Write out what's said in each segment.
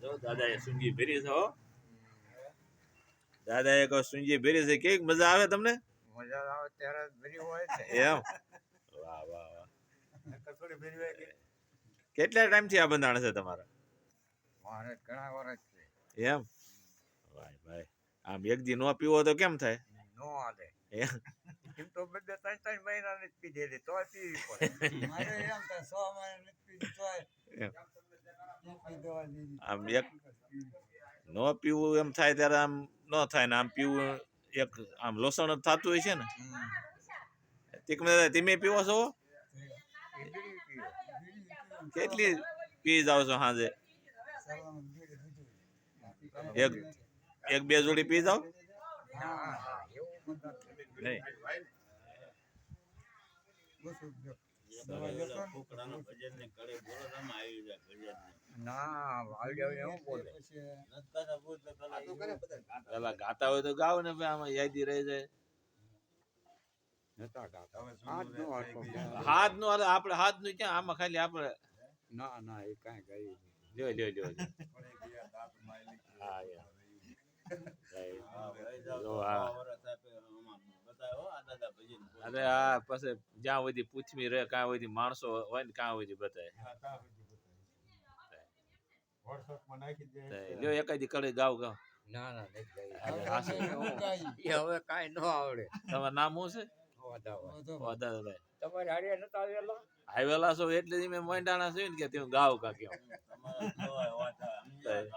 જો દાદા એ સુંજી ભેરી છે હો. દાદા એ કહો સુંજી ભેરી છે કેવી મજા આવે તમને? મજા આવે ત્યારે જ હોય છે. એમ? વાહ વાહ વાહ. કસોડી ભરી હોય કે? કેટલા ટાઈમથી આ બંધાણ છે તમારા? મારે ઘણા વર્ષ છે. એમ? ભાઈ ભાઈ આમ એક દી નો પીવો તો કેમ થાય? નો આલે એમ? તો બધે ત્રણ ત્રણ મહિના નથી પીધેલી તો પીવી પડે. મારે એમ તો સો મહિના નથી પીધું દીધી. આમ એક ન પીવું એમ થાય ત્યારે આમ ન થાય ને આમ પીવું એક આમ લોસણ જ થતું હોય છે ને. તીકમે તમે પીવો છો? કેટલી પી જાવ છો સાંજે. એક એક બે જોડી પી જાવ નહીં. જ ગાતા હોય તો ગાવ ને આમાં યાદી રહી જાય. હાથ નો આપડે હાથનું ક્યાં? આમાં ખાલી આપડે ના ના એ કઈ ગઈ લ્યો લ્યો લ્યો. હા યાર. જો આ અરે આ પછી જ્યાં સુધી પૃથ્વી રહે કાં સુધી માણસો હોય ને કાં સુધી બતાય. જો એક જ કડી ગાવ ગાવ. ના ના હવે કાંઈ ન આવડે. તમારું નામ શું છે? તમારે હાડિયા નતા આવેલા? આવેલા છો એટલે મેં મોંડાણા છે ને કે તું કા કેમ? ગાવું.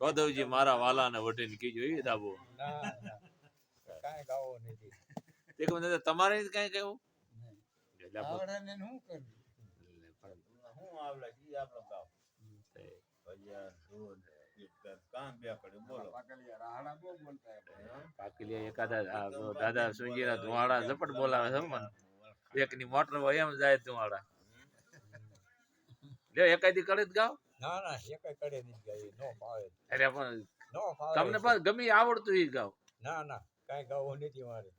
ગોધવજી મારા વાલાને વટીને કીજો એ દાબો ના ના કાંઈ ગાવો નથી તે કહું દાદા તમારે કઈ કહેવું? એટલે આપણે- આવડે ને શું કરવું દાદા સુંજીના ધુવાડા ઝપટ બોલાવે છે એક ની મોટર હોય એમ જાય ધુવાડા. લ્યો એકાદી કડી જ ગાવ. ના ના એ કઈ કરે નહીં ગાય નો ફાવે અરે પણ નો ફાવે તમને પણ ગમી આવડતું ઈ ગાવ. ના ના કાઈ ગાવું નથી મારે.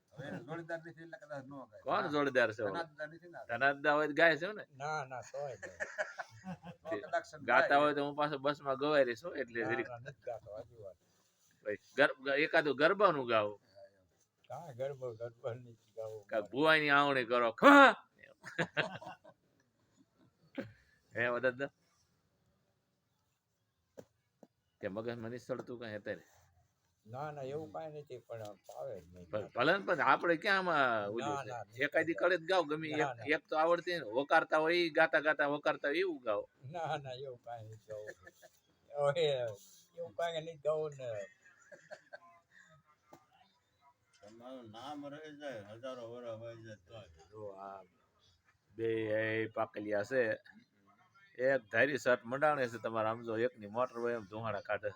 કોણ જોડદાર છે? ધનાદા હોય ગાય છે ને? ના ના તોય ગાતા હોય તો હું પાછો બસમાં ગવાઈ રહીશ એટલે ના, જરીક ના, નથી ગાતો, હજી વાત. ભાઈ ગર- એકાદું ગરબાનું ગાવ. કાંઈ ગરબો ગરબો નથી ગાવું. ભુવાની આવણી કરો. ખા! હે દાદા કે મગજ મની ચડતું કઈ અત્યારે? ના ના એવું કાંઈ નથી પણ ફાવે જ નહીં. ભલે પણ આપણે ક્યાં આમાં એકાદી કડે જ ગાવ ગમે એક તો આવડતી વકારતા હોય ગાતા ગાતા વકારતા હોય એવું ગાવ. ના ના એવું કાંઈ નથી ગાવું. એવું કાંઈ નથી ગાવું ને. જો. આ બે પાકલિયા છે. એક ધારી શર્ટ મંડાણે છે તમારે આમ જો એકની મોટર હોય એમ ધુમાડા કાઢે.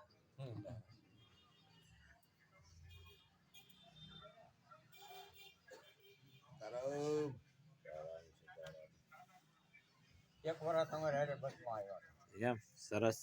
એક વર્ષ અમારે બસમાં આવ્યો. એમ સરસ.